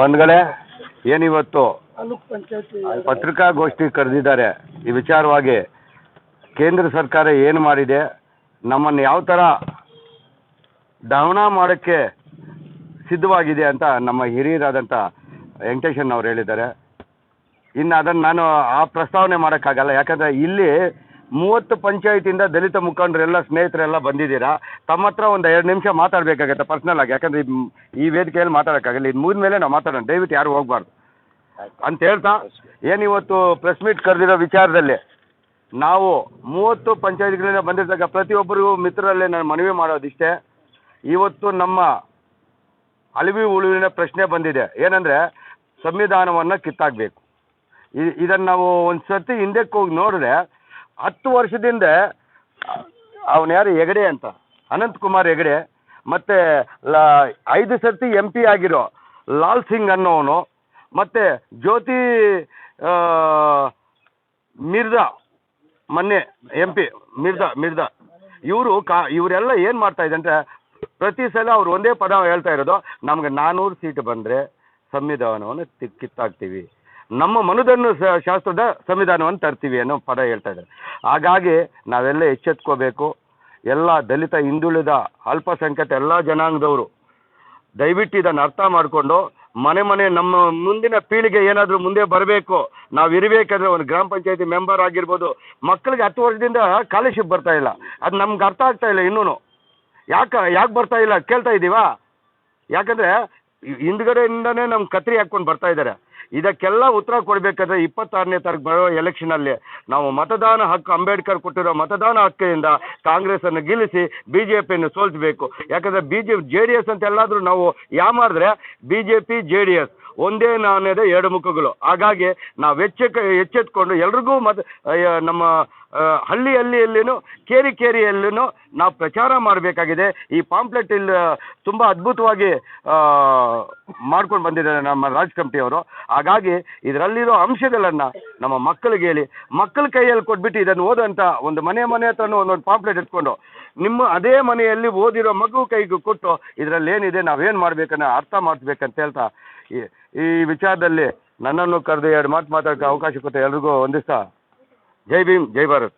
ಬಂಧುಗಳೇ ಏನಿವತ್ತು? ಪತ್ರಿಕಾಗೋಷ್ಠಿ ಕರೆದಿದ್ದಾರೆ. ಈ ವಿಚಾರವಾಗಿ ಕೇಂದ್ರ ಸರ್ಕಾರ ಏನು ಮಾಡಿದೆ, ನಮ್ಮನ್ನು ಯಾವ ಥರ ದಮನ ಮಾಡೋಕ್ಕೆ ಸಿದ್ಧವಾಗಿದೆ ಅಂತ ನಮ್ಮ ಹಿರಿಯರಾದಂಥ ವೆಂಕಟೇಶನ್ ಅವ್ರು ಹೇಳಿದ್ದಾರೆ. ಇನ್ನು ಅದನ್ನು ನಾನು ಆ ಪ್ರಸ್ತಾವನೆ ಮಾಡೋಕ್ಕಾಗಲ್ಲ, ಯಾಕಂದರೆ ಇಲ್ಲಿ ಮೂವತ್ತು ಪಂಚಾಯತಿಯಿಂದ ದಲಿತ ಮುಖಂಡರೆಲ್ಲ, ಸ್ನೇಹಿತರೆಲ್ಲ ಬಂದಿದ್ದೀರಾ? ತಮ್ಮ ಹತ್ರ ಒಂದು ಎರಡು ನಿಮಿಷ ಮಾತಾಡಬೇಕಾಗತ್ತೆ ಪರ್ಸ್ನಲ್ ಆಗಿ. ಯಾಕಂದರೆ ಈ ವೇದಿಕೆಯಲ್ಲಿ ಮಾತಾಡೋಕ್ಕಾಗಲ್ಲ. ಇದು ಮುಗಿದ ಮೇಲೆ ನಾವು ಮಾತಾಡೋಣ. ದಯವಿಟ್ಟು ಯಾರು ಹೋಗ್ಬಾರ್ದು. ಅಂತ ಹೇಳ್ತಾ ಏನಿವತ್ತು ಪ್ರೆಸ್ ಮೀಟ್ ಕರೆದಿರೋ ವಿಚಾರದಲ್ಲಿ, ನಾವು ಮೂವತ್ತು ಪಂಚಾಯತ್ಗಳಿಂದ ಬಂದಿರ್ತಕ್ಕ ಪ್ರತಿಯೊಬ್ಬರಿಗೂ ಮಿತ್ರರಲ್ಲೇ ನಾನು ಮನವಿ ಮಾಡೋದಿಷ್ಟೇ. ಇವತ್ತು ನಮ್ಮ ಅಳಿವಿ ಉಳುವಿನ ಪ್ರಶ್ನೆ ಬಂದಿದೆ. ಏನಂದರೆ, ಸಂವಿಧಾನವನ್ನು ಕಿತ್ತಾಗಬೇಕು ಇದನ್ನು ನಾವು ಒಂದು ಸರ್ತಿ ಹಿಂದಕ್ಕೆ ಹೋಗಿ ನೋಡಿದ್ರೆ ಹತ್ತು ವರ್ಷದಿಂದ ಅವನು ಯಾರು ಹೆಗಡೆ ಅಂತ? ಅನಂತ್ ಕುಮಾರ್ ಹೆಗಡೆ. ಮತ್ತು ಲ, ಐದು ಸರ್ತಿ ಎಂ ಪಿ ಆಗಿರೋ ಲಾಲ್ ಸಿಂಗ್ ಅನ್ನೋವನು. ಮತ್ತು ಜ್ಯೋತಿ ಮಿರ್ಜಾ, ಮೊನ್ನೆ ಎಂ ಪಿ ಮಿರ್ಜಾ ಮಿರ್ಜಾ. ಇವರು ಕಾ, ಇವರೆಲ್ಲ ಏನು ಮಾಡ್ತಾ ಇದೆ ಅಂದರೆ ಪ್ರತಿ ಸಲ ಅವ್ರು ಒಂದೇ ಪದ ಹೇಳ್ತಾ ಇರೋದು, ನಮ್ಗೆ ನಾನ್ನೂರು ಸೀಟ್ ಬಂದರೆ ಸಂವಿಧಾನವನ್ನು ತಿ- ಕಿತ್ತಾಕ್ತೀವಿ. ನಮ್ಮ ಮನುದನ್ನು ಶಾಸ್ತ್ರದ ಸಂವಿಧಾನವನ್ನು ತರ್ತೀವಿ ಅನ್ನೋ ಪದ ಹೇಳ್ತಾ ಇದ್ದಾರೆ. ಹಾಗಾಗಿ ನಾವೆಲ್ಲ ಎಚ್ಚೆತ್ಕೋಬೇಕು. ಎಲ್ಲ ದಲಿತ, ಹಿಂದುಳಿದ, ಅಲ್ಪಸಂಖ್ಯಾತ ಎಲ್ಲ ಜನಾಂಗದವರು ದಯವಿಟ್ಟು ಇದನ್ನು ಅರ್ಥ ಮಾಡಿಕೊಂಡು ಮನೆ ಮನೆ ನಮ್ಮ ಮುಂದಿನ ಪೀಳಿಗೆ ಏನಾದರೂ ಮುಂದೆ ಬರಬೇಕು. ನಾವು ಇರಬೇಕಾದ್ರೆ ಒಂದು ಗ್ರಾಮ ಪಂಚಾಯತಿ ಮೆಂಬರ್ ಆಗಿರ್ಬೋದು. ಮಕ್ಕಳಿಗೆ ಹತ್ತು ವರ್ಷದಿಂದ ಸ್ಕಾಲರ್ಶಿಪ್ ಬರ್ತಾ ಇಲ್ಲ. ಅದು ನಮ್ಗೆ ಅರ್ಥ ಆಗ್ತಾ ಇಲ್ಲ ಇನ್ನೂ ಯಾಕೆ ಯಾಕೆ ಬರ್ತಾ ಇಲ್ಲ ಕೇಳ್ತಾ ಇದ್ದೀವಾ ಯಾಕಂದರೆ ಹಿಂದ್ಗಡೆಯಿಂದನೇ ನಮ್ಮ ಕತ್ರಿ ಹಾಕ್ಕೊಂಡು ಬರ್ತಾ ಇದ್ದಾರೆ. ಇದಕ್ಕೆಲ್ಲ ಉತ್ತರ ಕೊಡಬೇಕಾದ್ರೆ ಇಪ್ಪತ್ತಾರನೇ ತಾರೀಕು ಬರೋ ಎಲೆಕ್ಷನಲ್ಲಿ ನಾವು ಮತದಾನ ಹಕ್ಕು ಅಂಬೇಡ್ಕರ್ ಕೊಟ್ಟಿರೋ ಮತದಾನ ಹಕ್ಕಿನಿಂದ ಕಾಂಗ್ರೆಸ್ಸನ್ನು ಗೆಲ್ಲಿಸಿ ಬಿ ಜೆ ಪಿಯನ್ನು ಸೋಲಿಸಬೇಕು. ಯಾಕಂದರೆ B J J D S ಅಂತ ಎಲ್ಲಾದರೂ ನಾವು ಯಾಮಾರಿದ್ರೆ B J P J D S ಒಂದೇ ನಾಣ್ಯದ ಎರಡು ಮುಖಗಳು. ಹಾಗಾಗಿ ನಾವು ಎಚ್ಚೆಕ್, ಎಚ್ಚೆತ್ಕೊಂಡು ಎಲ್ರಿಗೂ ಮತ ನಮ್ಮ ಹಳ್ಳಿ ಕೇರಿ ಕೇರಿಯಲ್ಲೂ ನಾವು ಪ್ರಚಾರ ಮಾಡಬೇಕಾಗಿದೆ. ಈ ಪಾಂಪ್ಲೆಟ್ ಇಲ್ಲಿ ತುಂಬ ಅದ್ಭುತವಾಗಿ ಮಾಡ್ಕೊಂಡು ಬಂದಿದ್ದಾರೆ ನಮ್ಮ ರಾಜ್ ಕಂಪ್ನಿಯವರು ಹಾಗಾಗಿ ಇದರಲ್ಲಿರೋ ಅಂಶಗಳನ್ನು ನಮ್ಮ ಮಕ್ಕಳಿಗೆ ಹೇಳಿ. ಮಕ್ಕಳ ಕೈಯಲ್ಲಿ ಕೊಟ್ಬಿಟ್ಟು ಇದನ್ನು ಓದಂತ ಒಂದು ಮನೆ ಮನೆ ಹತ್ರನೂ ಒಂದೊಂದು ಪಾಂಪ್ಲೆಟ್ ಇಟ್ಕೊಂಡು, ನಿಮ್ಮ ಅದೇ ಮನೆಯಲ್ಲಿ ಓದಿರೋ ಮಗು ಕೈಗೆ ಕೊಟ್ಟು ಇದರಲ್ಲಿ ಏನಿದೆ, ನಾವೇನು ಮಾಡಬೇಕನ್ನೋ ಅರ್ಥ ಮಾಡಿಸ್ಬೇಕಂತ ಹೇಳ್ತಾ, ಈ ಈ ವಿಚಾರದಲ್ಲಿ ನನ್ನನ್ನು ಕರೆದು ಎರಡು ಮಾತು ಮಾತಾಡೋಕ್ಕೆ ಅವಕಾಶ ಕೊಟ್ಟು ಎಲ್ರಿಗೂ ಒಂದಿಸ್ತಾ ಜೈ ಭೀಮ್ ಜೈ ಭಾರತ್